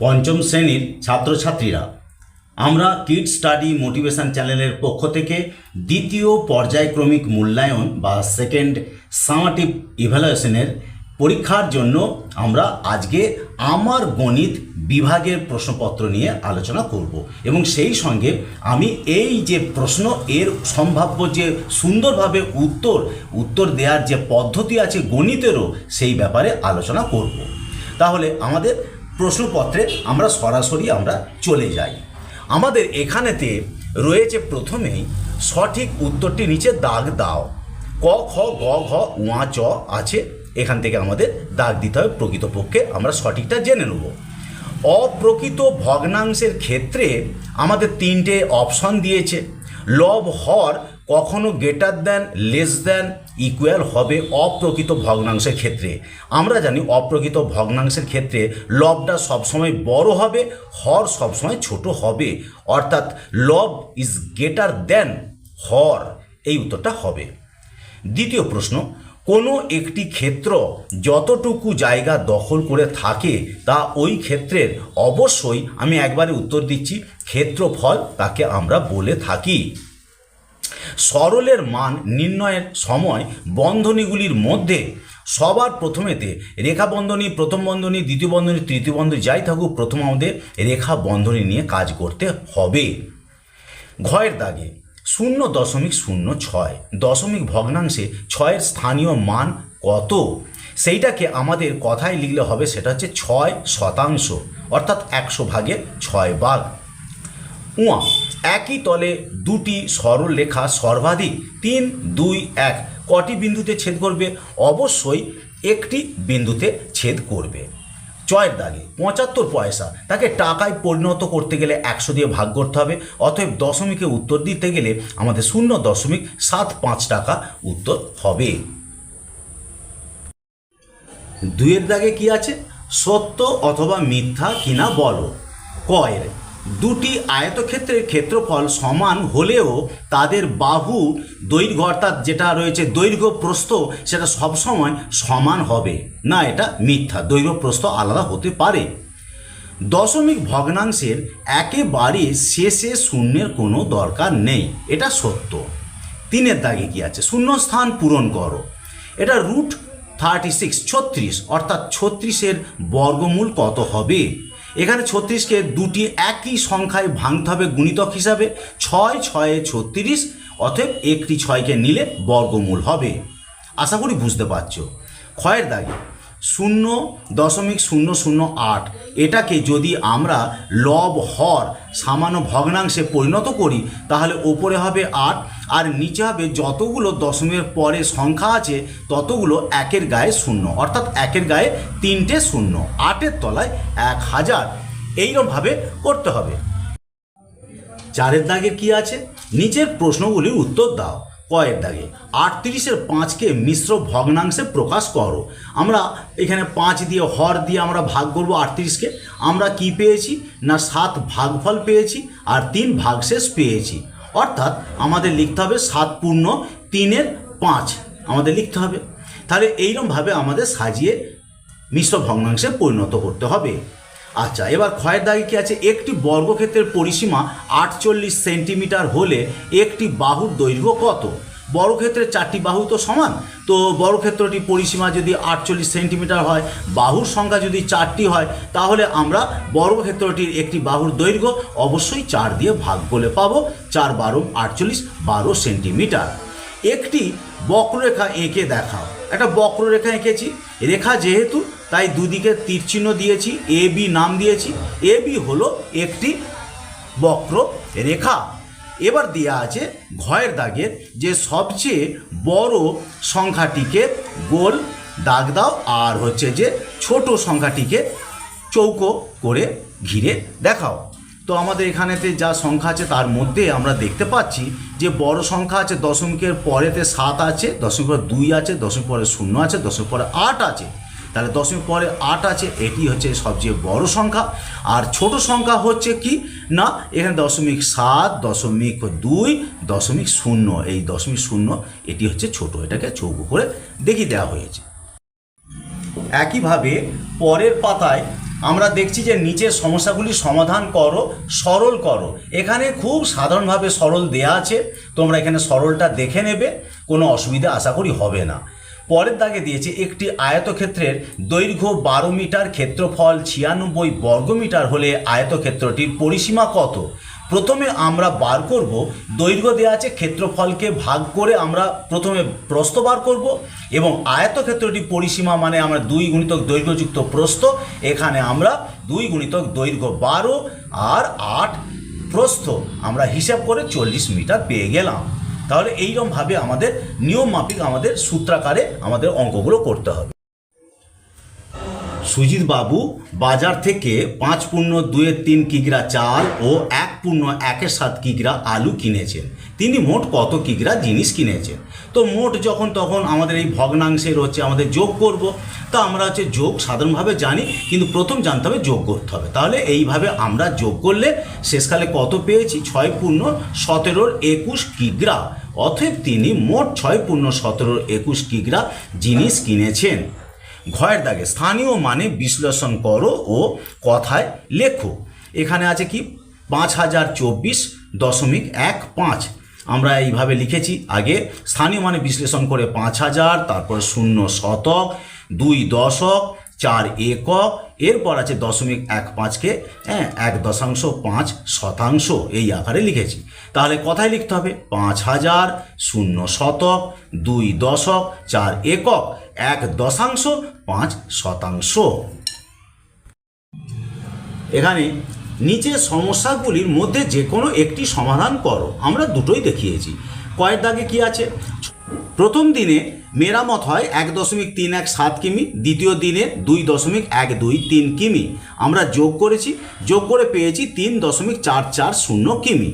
পঞ্চম শ্রেণির ছাত্রছাত্রীরা। আমরা কিড স্টাডি মোটিভেশন চ্যানেলের পক্ষ থেকে দ্বিতীয় পর্যায়ক্রমিক মূল্যায়ন বা সেকেন্ড সামাটিভ ইভ্যালুয়েশনের পরীক্ষার জন্য আমরা আজকে আমার গণিত বিভাগের প্রশ্নপত্র নিয়ে আলোচনা করব এবং সেই সঙ্গে আমি এই যে প্রশ্ন, এর সম্ভাব্য যে সুন্দরভাবে উত্তর উত্তর দেওয়ার যে পদ্ধতি আছে গণিতেরও সেই ব্যাপারে আলোচনা করব। তাহলে আমাদের প্রশ্নপত্রে আমরা সরাসরি আমরা চলে যাই। আমাদের এখানেতে রয়েছে প্রথমেই সঠিক উত্তরটি নিচে দাগ দাও। ক, খ, গ, ঘ উয়া চ আছে। এখান থেকে আমাদের দাগ দিতে হবে। প্রকৃতপক্ষে আমরা সঠিকটা জেনে নেব। অপ্রকৃত ভগ্নাংশের ক্ষেত্রে আমাদের তিনটে অপশন দিয়েছে। লব, হর কখনো greater than less than equal হবে অপ্রকৃত ভগ্নাংশের ক্ষেত্রে। আমরা জানি অপ্রকৃত ভগ্নাংশের ক্ষেত্রে লবটা সবসময় বড় হবে, হর সবসময় ছোট হবে। অর্থাৎ লব ইজ গ্রেটার দেন হর, এই উত্তরটা হবে। দ্বিতীয় প্রশ্ন, কোনো একটি ক্ষেত্র যতটুকু জায়গা দখল করে থাকে, তা ওই ক্ষেত্রের অবশ্যই আমি একবারে উত্তর দিচ্ছি, ক্ষেত্রফল তাকে আমরা বলে থাকি। সরলের মান নির্ণয়ের সময় বন্ধনীগুলির মধ্যে সবার প্রথমেতে রেখা বন্ধনী, প্রথম বন্ধনী, দ্বিতীয় বন্ধনী, তৃতীয় বন্ধনী যাই থাকুক, প্রথম আমাদের রেখা বন্ধনী নিয়ে কাজ করতে হবে। ঘয়ের দাগে শূন্য দশমিক শূন্য ছয়, দশমিক ভগ্নাংশে ছয়ের স্থানীয় মান কত? সেইটাকে আমাদের কথায় লিখলে হবে সেটা হচ্ছে ছয় শতাংশ, অর্থাৎ একশো ভাগে ছয় ভাগ। উয়া একই তলে দুটি সরল রেখা সর্বাধিক, তিন, দুই, এক। কটি বিন্দুতে ছেদ করবে? অবশ্যই একটি বিন্দুতে ছেদ করবে। চয়ের দাগে, পঁচাত্তর পয়সা। তাকে টাকায় পরিণত করতে গেলে একশো দিয়ে ভাগ করতে হবে। অতএব দশমিকে উত্তর দিতে গেলে আমাদের শূন্য দশমিক সাত পাঁচ টাকা উত্তর হবে। দুইয়ের দাগে কি আছে? সত্য অথবা মিথ্যা কিনা বলো। কয়ের দুটি আয়তক্ষেত্রের ক্ষেত্রফল সমান হলেও তাদের বাহু দৈর্ঘ্য অর্থাৎ যেটা রয়েছে দৈর্ঘ্য প্রস্থ, সেটা সবসময় সমান হবে। না, এটা মিথ্যা। দৈর্ঘ্য প্রস্থ আলাদা হতে পারে। দশমিক ভগ্নাংশের একেবারে শেষে শূন্যের কোনো দরকার নেই। এটা সত্য। তিনের দাগে কি আছে? শূন্যস্থান পূরণ করো। এটা রুট থার্টি সিক্স ছত্রিশ, অর্থাৎ ছত্রিশের বর্গমূল কত হবে? এখানে ছত্রিশকে দুটি একই সংখ্যায় ভাঙতে হবে গুণিতক হিসাবে। ছয়, ছয়ে ছত্রিশ, অতএব একটি ছয়কে নিলে বর্গমূল হবে। আশা করি বুঝতে পারছ। ক্ষয়ের দাগে। শূন্য দশমিক শূন্য শূন্য আট। এটাকে যদি আমরা লব হর সামান্য ভগ্নাংশে পরিণত করি, তাহলে ওপরে হবে আট, আর নিচে হবে যতগুলো দশমিকের পরে সংখ্যা আছে, ততগুলো একের গায়ে শূন্য, অর্থাৎ একের গায়ে তিনটে শূন্য, আটের তলায় এক হাজার। এইরকমভাবে করতে হবে। চারের দাগের কি আছে? নিচের প্রশ্নগুলির উত্তর দাও। কয়ের দাগে। আটত্রিশের পাঁচকে মিশ্র ভগ্নাংশে প্রকাশ করো। আমরা এখানে পাঁচ দিয়ে হর দিয়ে আমরা ভাগ করব আটত্রিশকে। আমরা কি পেয়েছি? না, সাত ভাগফল পেয়েছি আর তিন ভাগশেষ পেয়েছি। অর্থাৎ আমাদের লিখতে হবে সাত পূর্ণ তিনের পাঁচ। আমাদের লিখতে হবে। তাহলে এইরকমভাবে আমাদের সাজিয়ে মিশ্র ভগ্নাংশে পরিণত করতে হবে। আচ্ছা এবার ক্ষয়ের দাগে কি আছে? একটি বর্গক্ষেত্রের পরিসীমা আটচল্লিশ সেন্টিমিটার হলে একটি বাহুর দৈর্ঘ্য কত? বর্গক্ষেত্রের চারটি বাহু তো সমান। তো বর্গক্ষেত্রটি পরিসীমা যদি আটচল্লিশ সেন্টিমিটার হয়, বাহুর সংখ্যা যদি চারটি হয়, তাহলে আমরা বর্গক্ষেত্রটির একটি বাহুর দৈর্ঘ্য অবশ্যই চার দিয়ে ভাগ করলে পাবো। চার বারো আটচল্লিশ বারো সেন্টিমিটার। একটি বক্ররেখা এঁকে দেখাও। একটা বক্ররেখা এঁকেছি। রেখা যেহেতু তাই দুদিকে তীরচিহ্ন দিয়েছি, এ বি নাম দিয়েছি, এ বি হলো একটি বক্র রেখা। এবার দেওয়া আছে ঘয়ের দাগের যে সবচেয়ে বড় সংখ্যাটিকে গোল দাগ দাও, আর হচ্ছে যে ছোট সংখ্যাটিকে চৌকো করে ঘিরে দেখাও। তো আমাদের এখানেতে যা সংখ্যা আছে তার মধ্যে আমরা দেখতে পাচ্ছি যে বড় সংখ্যা আছে, দশমিকের পরেতে সাত আছে দশমিক পরে দুই আছে দশমিক পরে শূন্য আছে দশমিক পরে আট আছে। তাহলে দশমিক পরে আট আছে, এটি হচ্ছে সবচেয়ে বড় সংখ্যা। আর ছোট সংখ্যা হচ্ছে কি? না, এখানে দশমিক সাত, দশমিক দুই, দশমিক শূন্য। এই দশমিক শূন্য, এটি হচ্ছে ছোট, এটাকে চৌকো করে দেখিয়ে দেওয়া হয়েছে। একইভাবে পরের পাতায় আমরা দেখছি যে নিচের সমস্যাগুলি সমাধান করো, সরল করো। এখানে খুব সাধারণভাবে সরল দেয়া আছে, তোমরা এখানে সরলটা দেখে নেবে, কোনো অসুবিধা আশা করি হবে না। পরের দাগে দিয়েছে একটি আয়তক্ষেত্রের দৈর্ঘ্য বারো মিটার, ক্ষেত্রফল ছিয়ানব্বই বর্গমিটার হলে আয়তক্ষেত্রটির পরিসীমা কত? প্রথমে আমরা বার করব, দৈর্ঘ্য দেওয়া আছে ক্ষেত্রফলকে ভাগ করে আমরা প্রথমে প্রস্থ বার করব এবং আয়তক্ষেত্রটি পরিসীমা মানে আমরা দুই গুণিতক দৈর্ঘ্যযুক্ত প্রস্থ, এখানে আমরা দুই গুণিতক দৈর্ঘ্য বারো আর আট প্রস্থ। আমরা হিসাব করে চল্লিশ মিটার পেয়ে গেলাম। তাহলে এইরকমভাবে আমাদের নিয়ম মাফিক আমাদের সূত্রাকারে আমাদের অঙ্কগুলো করতে হবে। সুজিত বাবু বাজার থেকে পাঁচ পূর্ণ দুয়ের তিন কিগ্রা চাল ও এক পূর্ণ একের সাত কিগ্রা আলু কিনেছেন। তিনি মোট কত কিগ্রা জিনিস কিনেছেন? তো মোট যখন তখন আমাদের এই ভগ্নাংশের হচ্ছে আমাদের যোগ করব। তা আমরা হচ্ছে যোগ সাধারণভাবে জানি, কিন্তু প্রথম জানতে হবে যোগ করতে হবে। তাহলে এইভাবে আমরা যোগ করলে শেষকালে কত পেয়েছি? ছয় পূর্ণ সতেরোর একুশ কিগ্রা। অতএব তিনি মোট ছয় পূর্ণ সতেরোর একুশ কিগ্রা জিনিস কিনেছেন। ঘয়ের দাগে। স্থানীয় মানে বিশ্লেষণ করো ও কথায় লেখো। এখানে আছে কি? পাঁচ হাজার চব্বিশ দশমিক এক পাঁচ। আমরা এইভাবে লিখেছি। আগে স্থানীয় মানে বিশ্লেষণ করে পাঁচ হাজার, তারপর শূন্য শতক, দুই দশক, চার একক, এরপর আছে দশমিক এক পাঁচকে হ্যাঁ এক দশাংশ পাঁচ শতাংশ। এই আকারে লিখেছি। তাহলে কথায় লিখতে হবে পাঁচ হাজার শূন্য শতক, দুই দশক, চার একক, এক দশাংশ, পাঁচ শতাংশ। এখানে নিচে সমস্যাগুলির মধ্যে যে কোনো একটি সমাধান করো। আমরা দুটোই দেখিয়েছি। কয়ের দাগে কি আছে? প্রথম দিনে মেরামত হয় এক দশমিক তিন এক সাত কিমি, দ্বিতীয় দিনে দুই দশমিক এক দুই তিন কিমি। আমরা যোগ করেছি, যোগ করে পেয়েছি তিন দশমিক চার চার শূন্য কিমি।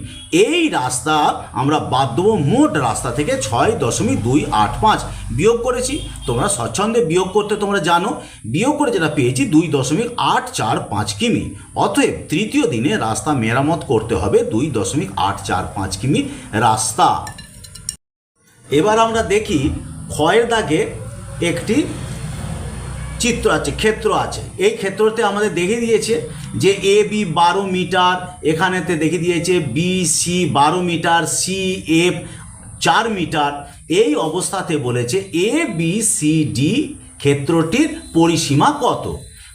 এই রাস্তা আমরা বাদ দেবো মোট রাস্তা থেকে ছয় দশমিক দুই আট পাঁচ। বিয়োগ করেছি, তোমরা স্বচ্ছন্দে বিয়োগ করতে তোমরা জানো, বিয়োগ করে যেটা পেয়েছি দুই দশমিক আট চার পাঁচ কিমি। অতএব তৃতীয় দিনে রাস্তা মেরামত করতে হবে দুই দশমিক আট চার পাঁচ কিমি রাস্তা। এবার আমরা দেখি ক্ষয়ের দাগে একটি চিত্র আছে, ক্ষেত্র আছে। এই ক্ষেত্রতে আমাদের দেখে দিয়েছে যে এ, বি বারো মিটার, এখানেতে দেখে দিয়েছে বি, সি বারো মিটার, সি, এফ চার মিটার। এই অবস্থাতে বলেছে এ, বি, সি, ডি ক্ষেত্রটির পরিসীমা কত?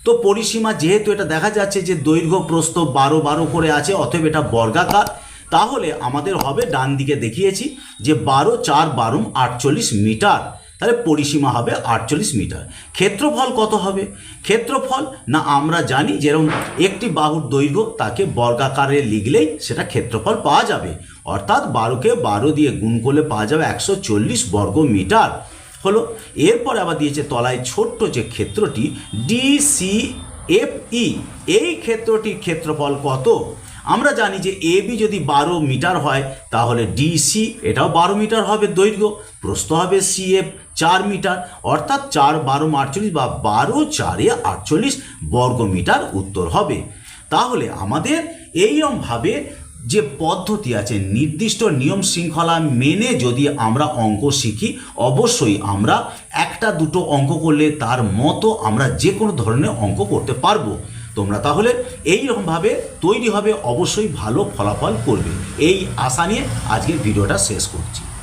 তো পরিসীমা যেহেতু এটা দেখা যাচ্ছে যে দৈর্ঘ্য প্রস্থ বারো বারো করে আছে, অতএব এটা বর্গাকার। তাহলে আমাদের হবে ডান দিকে দেখিয়েছি যে বারো চার বারো আটচল্লিশ মিটার। তাহলে পরিসীমা হবে আটচল্লিশ মিটার। ক্ষেত্রফল কত হবে? ক্ষেত্রফল না আমরা জানি যেরকম একটি বাহুর দৈর্ঘ্য তাকে বর্গাকারে লিখলেই সেটা ক্ষেত্রফল পাওয়া যাবে। অর্থাৎ বারোকে বারো দিয়ে গুণ করলে পাওয়া যাবে একশো চল্লিশ বর্গ মিটার। হলো, এরপর আবার দিয়েছে তলায় ছোট্ট যে ক্ষেত্রটি ডিসি এফ ই এই ক্ষেত্রটির ক্ষেত্রফল কত? আমরা জানি যে এ বি যদি বারো মিটার হয়, তাহলে ডিসি এটাও বারো মিটার হবে দৈর্ঘ্য। প্রস্থ হবে সি এফ চার মিটার। অর্থাৎ চার, বারো, আটচল্লিশ বা বারো, চারে আটচল্লিশ বর্গ মিটার উত্তর হবে। তাহলে আমাদের এইরকমভাবে যে পদ্ধতি আছে, নির্দিষ্ট নিয়ম শৃঙ্খলা মেনে যদি আমরা অঙ্ক শিখি, অবশ্যই আমরা একটা দুটো অঙ্ক করলে তার মতো আমরা যে কোনো ধরনের অঙ্ক করতে পারব। তোমরা তাহলে এইরকমভাবে তৈরি হবে অবশ্যই ভালো ফলাফল করবে। এই আশা নিয়ে আজকের ভিডিওটা শেষ করছি।